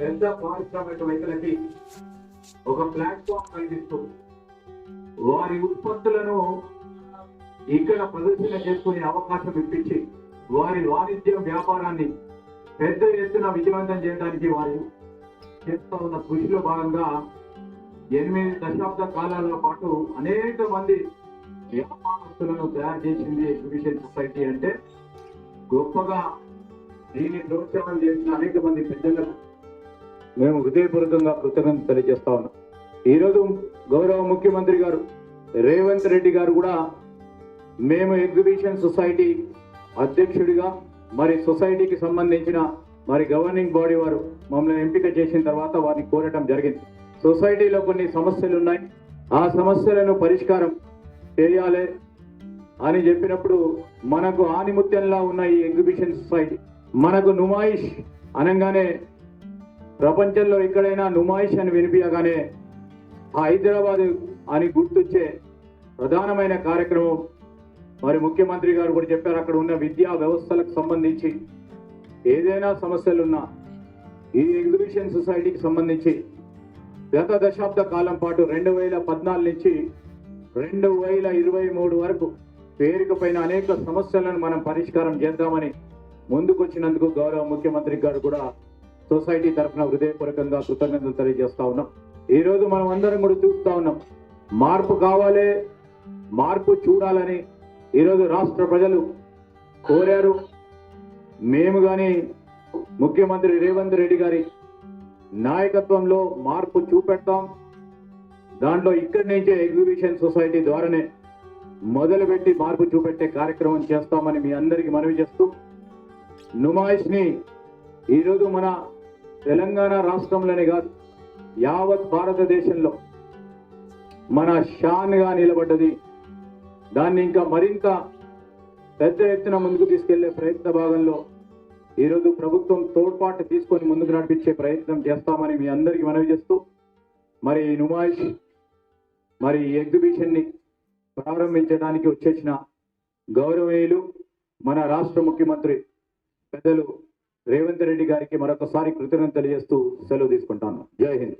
పెద్ద పారిశ్రామికవేత్తలకి ఒక ప్లాట్ఫామ్ కల్పిస్తూ వారి ఉత్పత్తులను ఇక్కడ ప్రదర్శన చేసుకునే అవకాశం ఇప్పించి వారి వాణిజ్య వ్యాపారాన్ని పెద్ద ఎత్తున విజయవంతం చేయడానికి వారు చేస్తూ ఉన్న కృషిలో భాగంగా ఎనిమిది దశాబ్ద కాలాల పాటు అనేక మంది వ్యాపారస్తులను తయారు చేసింది ఎగ్జిబిషన్ సొసైటీ అంటే గొప్పగా దీన్ని ప్రోత్సాహం చేసిన అనేక మంది పెద్దలకు మేము హృదయపూర్వకంగా కృతజ్ఞత తెలియజేస్తా ఉన్నాం. ఈరోజు గౌరవ ముఖ్యమంత్రి గారు రేవంత్ రెడ్డి గారు కూడా మేము ఎగ్జిబిషన్ సొసైటీ అధ్యక్షుడిగా మరి సొసైటీకి సంబంధించిన మరి గవర్నింగ్ బాడీ వారు మమ్మల్ని ఎంపిక చేసిన తర్వాత వారిని కోరటం జరిగింది. సొసైటీలో కొన్ని సమస్యలు ఉన్నాయి. ఆ సమస్యలను పరిష్కారం చేయాలి అని చెప్పినప్పుడు మనకు ఆనిముత్యంలా ఉన్న ఈ ఎగ్జిబిషన్ సొసైటీ మనకు నుమాయిష్ అనగానే ప్రపంచంలో ఎక్కడైనా నుమాయిష్ అని వినిపించగానే ఆ హైదరాబాద్ అని గుర్తొచ్చే ప్రధానమైన కార్యక్రమం మరి ముఖ్యమంత్రి గారు కూడా చెప్పారు. అక్కడ ఉన్న విద్యా వ్యవస్థలకు సంబంధించి ఏదైనా సమస్యలున్నా ఈ ఎగ్జిబిషన్ సొసైటీకి సంబంధించి గత దశాబ్ద కాలం పాటు రెండు వేల పద్నాలుగు నుంచి రెండు వేల ఇరవై మూడు వరకు పేరుకుపోయిన అనేక సమస్యలను మనం పరిష్కారం చేద్దామని ముందుకొచ్చినందుకు గౌరవ ముఖ్యమంత్రి గారు కూడా సొసైటీ తరఫున హృదయపూర్వకంగా కృతజ్ఞతలు తెలియజేస్తా ఉన్నాం. ఈరోజు మనం అందరం కూడా చూపుతా ఉన్నాం. మార్పు కావాలి మార్పు చూడాలని ఈరోజు రాష్ట్ర ప్రజలు కోరారు. మేము కానీ ముఖ్యమంత్రి రేవంత్ రెడ్డి గారి నాయకత్వంలో మార్పు చూపెడతాం. దాంట్లో ఇక్కడి నుంచే ఎగ్జిబిషన్ సొసైటీ ద్వారానే మొదలుపెట్టి మార్పు చూపెట్టే కార్యక్రమం చేస్తామని మీ అందరికీ మనవి చేస్తూ నుమాయిష్ని ఈరోజు మన తెలంగాణ రాష్ట్రంలోనే కాదు యావత్ భారతదేశంలో మన షాన్గా నిలబడ్డది. దాన్ని ఇంకా మరింత పెద్ద ఎత్తున ముందుకు తీసుకెళ్ళే ప్రయత్న భాగంలో ఈరోజు ప్రభుత్వం తోడ్పాటు తీసుకొని ముందుకు నడిపించే ప్రయత్నం చేస్తామని మీ అందరికీ మనవి చేస్తూ మరి నుమాయిష్ మరి ఈ ప్రారంభించడానికి వచ్చేసిన గౌరవనీయులు మన రాష్ట్ర ముఖ్యమంత్రి పెద్దలు రేవంత్ రెడ్డి గారికి మరొకసారి కృతజ్ఞతలు తెలియజేస్తూ సెలవు తీసుకుంటాను. జై హింద్.